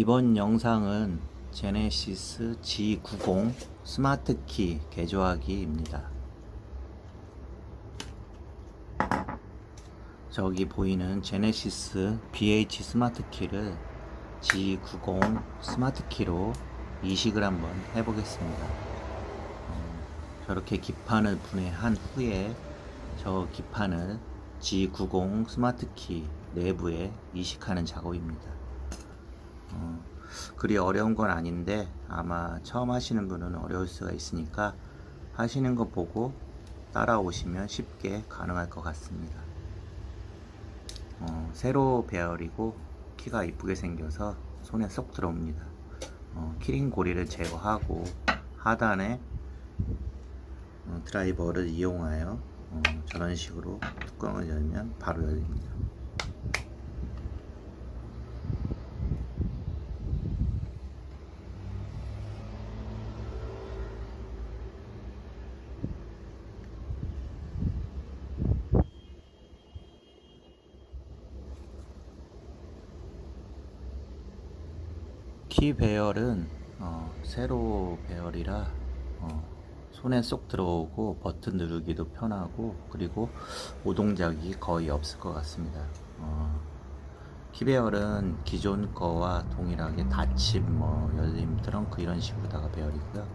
이번 영상은 제네시스 G90 스마트키 개조하기입니다. 저기 보이는 제네시스 BH 스마트키를 G90 스마트키로 이식을 한번 해보겠습니다. 어, 저렇게 기판을 분해한 후에 저 기판을 G90 스마트키 내부에 이식하는 작업입니다. 어, 그리 어려운 건 아닌데 아마 처음 하시는 분은 어려울 수가 있으니까 하시는 거 보고 따라오시면 쉽게 가능할 것 같습니다. 어, 세로 배열이고 키가 이쁘게 생겨서 손에 쏙 들어옵니다. 어, 키링 고리를 제거하고 하단에 어, 드라이버를 이용하여 어, 저런 식으로 뚜껑을 열면 바로 열립니다. 키 배열은 어, 세로 배열이라 어, 손에 쏙 들어오고 버튼 누르기도 편하고 그리고 오동작이 거의 없을 것 같습니다. 어, 키 배열은 기존 거와 동일하게 닫힘, 뭐 열림, 트렁크 이런 식으로다가 배열이고요.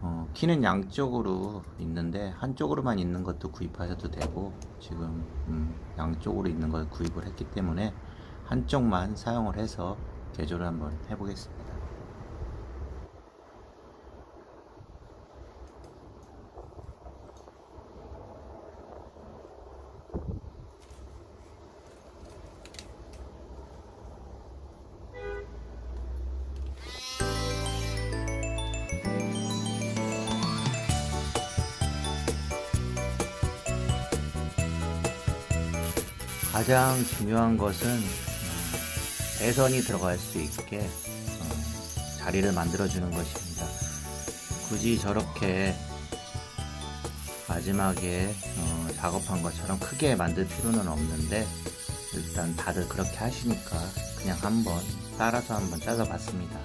어, 키는 양쪽으로 있는데 한쪽으로만 있는 것도 구입하셔도 되고 지금 음, 양쪽으로 있는 걸 구입을 했기 때문에 한쪽만 사용을 해서 개조를 한번 해보겠습니다. 가장 중요한 것은 음, 배선이 들어갈 수 있게 어, 자리를 만들어 주는 것입니다. 굳이 저렇게 마지막에 어, 작업한 것처럼 크게 만들 필요는 없는데 일단 다들 그렇게 하시니까 그냥 한번 따라서 한번 잘라봤습니다.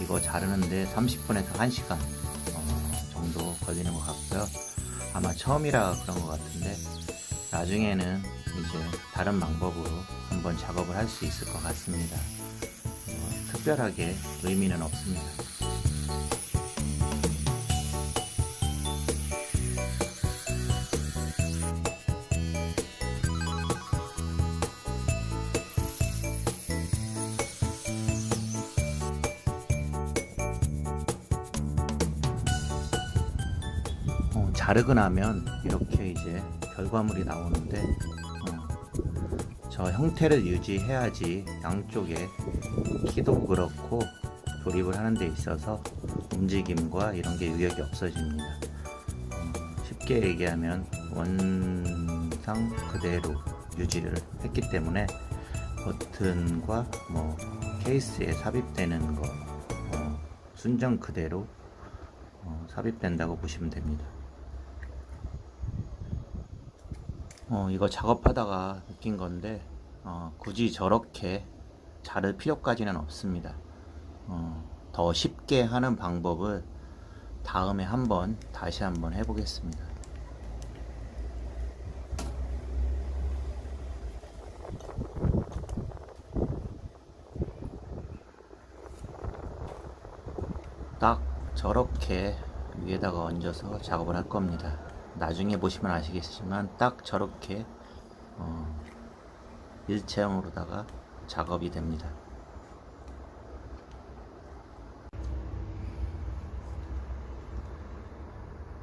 이거 자르는데 30분에서 1시간 어, 정도 걸리는 것 같고요. 아마 처음이라 그런 것 같은데 나중에는 이제 다른 방법으로 한번 작업을 할 수 있을 것 같습니다. 어, 특별하게 의미는 없습니다. 어, 자르고 나면 이렇게 이제 결과물이 나오는데 어, 저 형태를 유지해야지 양쪽에 키도 그렇고 조립을 하는 데 있어서 움직임과 이런 게 유역이 없어집니다. 어, 쉽게 얘기하면 원상 그대로 유지를 했기 때문에 버튼과 뭐 케이스에 삽입되는 거 어, 순정 그대로 어, 삽입된다고 보시면 됩니다. 어, 이거 작업하다가 느낀 건데, 어, 굳이 저렇게 자를 필요까지는 없습니다. 어, 더 쉽게 하는 방법을 다음에 한번 다시 한번 해보겠습니다. 딱 저렇게 위에다가 얹어서 작업을 할 겁니다. 나중에 보시면 아시겠지만 딱 저렇게 어, 일체형으로다가 작업이 됩니다.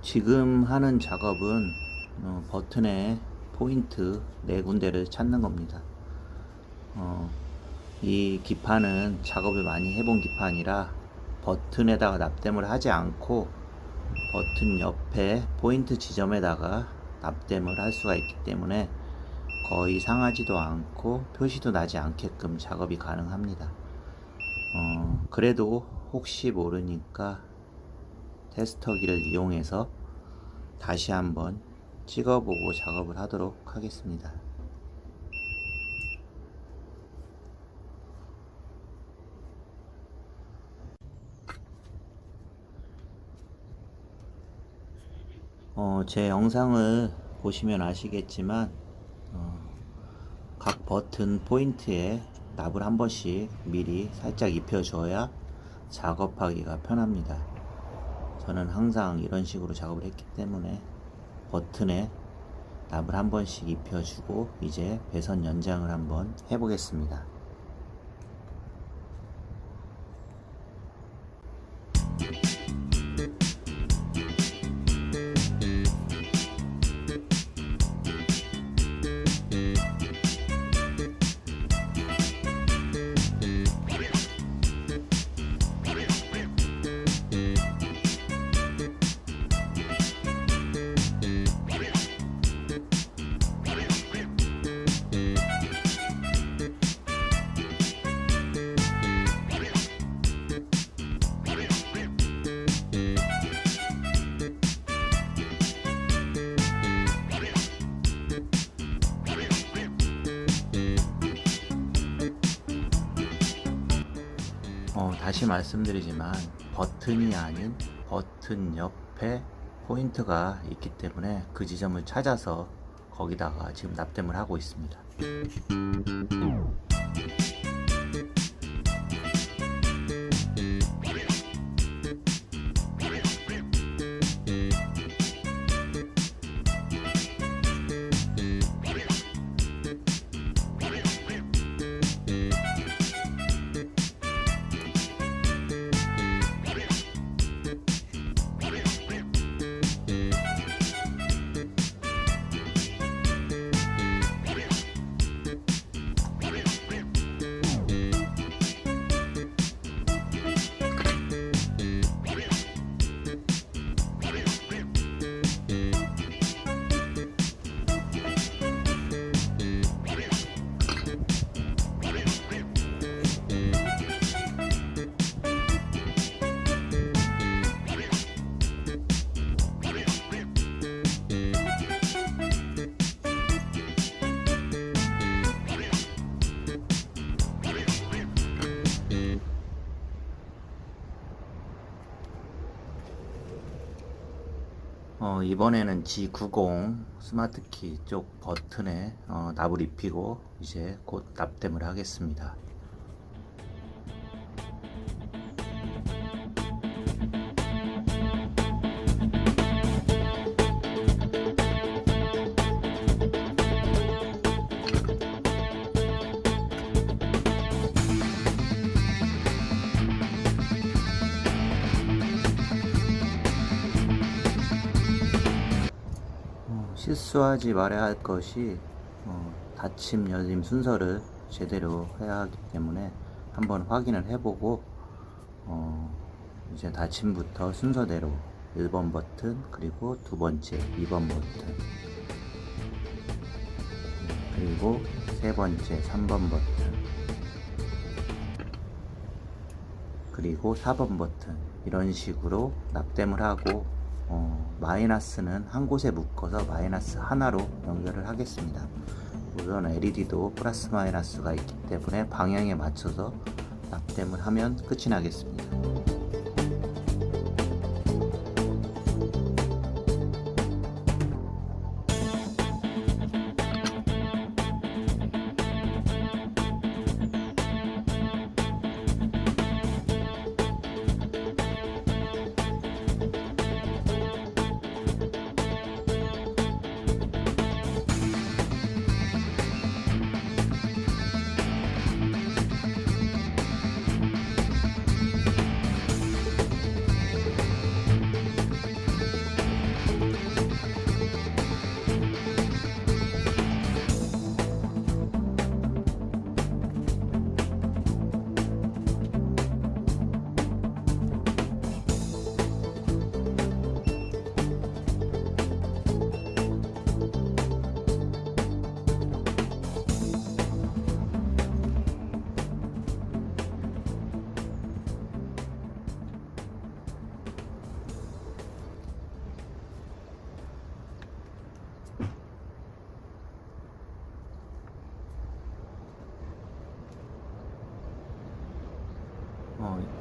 지금 하는 작업은 어, 버튼의 포인트 네 군데를 찾는 겁니다. 어, 이 기판은 작업을 많이 해본 기판이라 버튼에다가 납땜을 하지 않고 버튼 옆에 포인트 지점에다가 납땜을 할 수가 있기 때문에 거의 상하지도 않고 표시도 나지 않게끔 작업이 가능합니다. 어, 그래도 혹시 모르니까 테스터기를 이용해서 다시 한번 찍어보고 작업을 하도록 하겠습니다. 어, 제 영상을 보시면 아시겠지만 어, 각 버튼 포인트에 납을 한 번씩 미리 살짝 입혀줘야 작업하기가 편합니다. 저는 항상 이런 식으로 작업을 했기 때문에 버튼에 납을 한 번씩 입혀주고 이제 배선 연장을 한번 해보겠습니다. 다시 말씀드리지만 버튼이 아닌 버튼 옆에 포인트가 있기 때문에 그 지점을 찾아서 거기다가 지금 납땜을 하고 있습니다. 어, 이번에는 G90 스마트키 쪽 버튼에 어, 납을 입히고 이제 곧 납땜을 하겠습니다. 실수하지 말아야 할 것이 어, 닫힘 열림 순서를 제대로 해야 하기 때문에 한번 확인을 해보고 어, 이제 닫힘부터 순서대로 1번 버튼 그리고 두 번째 2번 버튼. 그리고 세 번째 3번 버튼. 그리고 4번 버튼. 이런 식으로 납땜을 하고 어, 마이너스는 한 곳에 묶어서 마이너스 하나로 연결을 하겠습니다. 물론 LED도 플러스 마이너스가 있기 때문에 방향에 맞춰서 납땜을 하면 끝이 나겠습니다.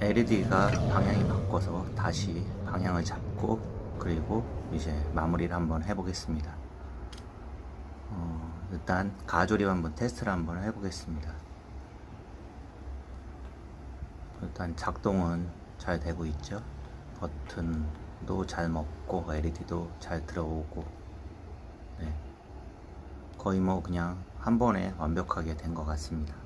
LED가 방향이 바꿔서 다시 방향을 잡고 그 그리고 이제 마무리를 한번 해보겠습니다. 어, 일단 가조립 한번 테스트를 한번 해보겠습니다. 일단 작동은 잘 되고 있죠. 버튼도 잘 먹고 LED도 잘 들어오고 네. 거의 뭐 그냥 한 번에 완벽하게 된 것 같습니다.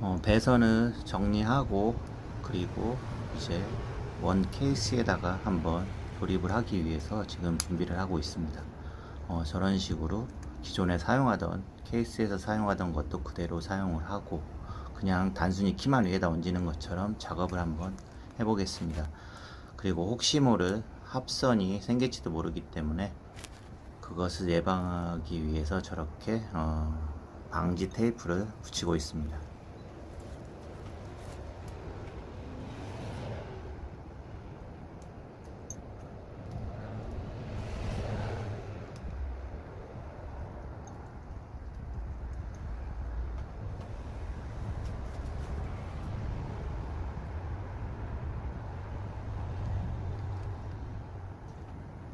어, 배선을 정리하고 그리고 이제 원 케이스에다가 한번 조립을 하기 위해서 지금 준비를 하고 있습니다. 어, 저런 식으로 기존에 사용하던 케이스에서 사용하던 것도 그대로 사용을 하고 그냥 단순히 키만 위에다 얹는 것처럼 작업을 한번 해보겠습니다. 그리고 혹시 모를 합선이 생길지도 모르기 때문에 그것을 예방하기 위해서 저렇게 어, 방지 테이프를 붙이고 있습니다.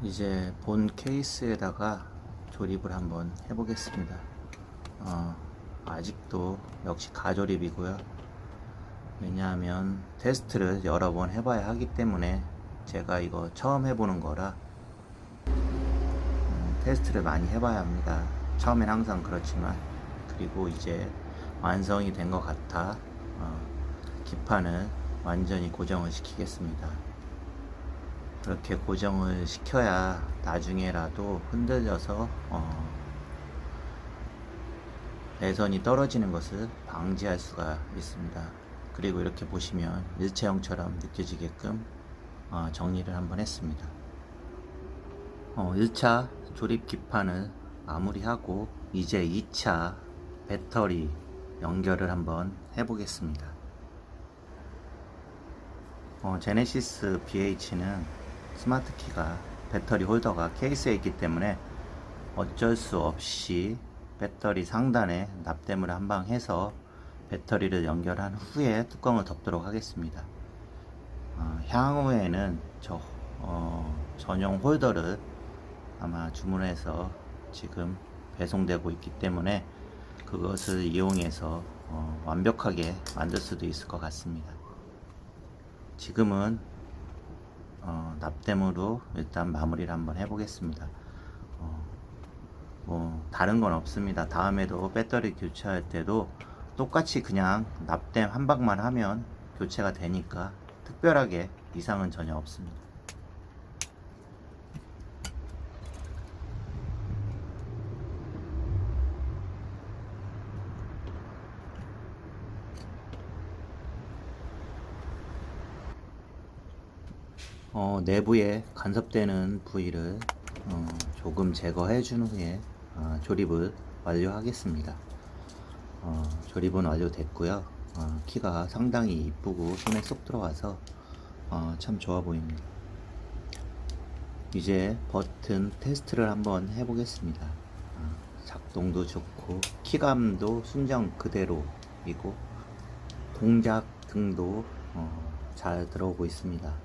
이제 본 케이스에다가 조립을 한번 해보겠습니다. 어, 아직도 역시 가조립이고요. 왜냐하면 테스트를 여러 번 해봐야 하기 때문에 제가 이거 처음 해보는 거라 음, 테스트를 많이 해봐야 합니다. 처음엔 항상 그렇지만 그리고 이제 완성이 된 것 같아 어, 기판을 완전히 고정을 시키겠습니다. 그렇게 고정을 시켜야 나중에라도 흔들려서 어, 배선이 떨어지는 것을 방지할 수가 있습니다. 그리고 이렇게 보시면 일체형처럼 느껴지게끔 어, 정리를 한번 했습니다. 어, 1차 조립 기판을 마무리하고 이제 2차 배터리 연결을 한번 해보겠습니다. 어, 제네시스 BH는 스마트 키가 배터리 홀더가 케이스에 있기 때문에 어쩔 수 없이 배터리 상단에 납땜을 한방 해서 배터리를 연결한 후에 뚜껑을 덮도록 하겠습니다. 어, 향후에는 저 어, 전용 홀더를 아마 주문해서 지금 배송되고 있기 때문에 그것을 이용해서 어, 완벽하게 만들 수도 있을 것 같습니다. 지금은 어, 납땜으로 일단 마무리를 한번 해보겠습니다. 어, 뭐 다른 건 없습니다. 다음에도 배터리 교체할 때도 똑같이 그냥 납땜 한 방만 하면 교체가 되니까 특별하게 이상은 전혀 없습니다. 어, 내부에 간섭되는 부위를 어, 조금 제거해 준 후에 어, 조립을 완료하겠습니다. 어, 조립은 완료됐고요. 어, 키가 상당히 이쁘고 손에 쏙 들어와서 어, 참 좋아 보입니다. 이제 버튼 테스트를 한번 해보겠습니다. 어, 작동도 좋고 키감도 순정 그대로이고 동작 등도 어, 잘 들어오고 있습니다.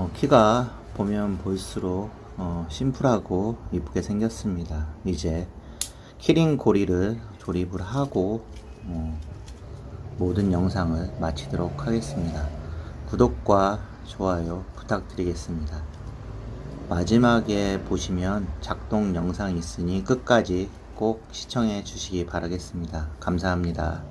어, 키가 보면 볼수록 어, 심플하고 이쁘게 생겼습니다. 이제 키링 고리를 조립을 하고 어, 모든 영상을 마치도록 하겠습니다. 구독과 좋아요 부탁드리겠습니다. 마지막에 보시면 작동 영상이 있으니 끝까지 꼭 시청해 주시기 바라겠습니다. 감사합니다.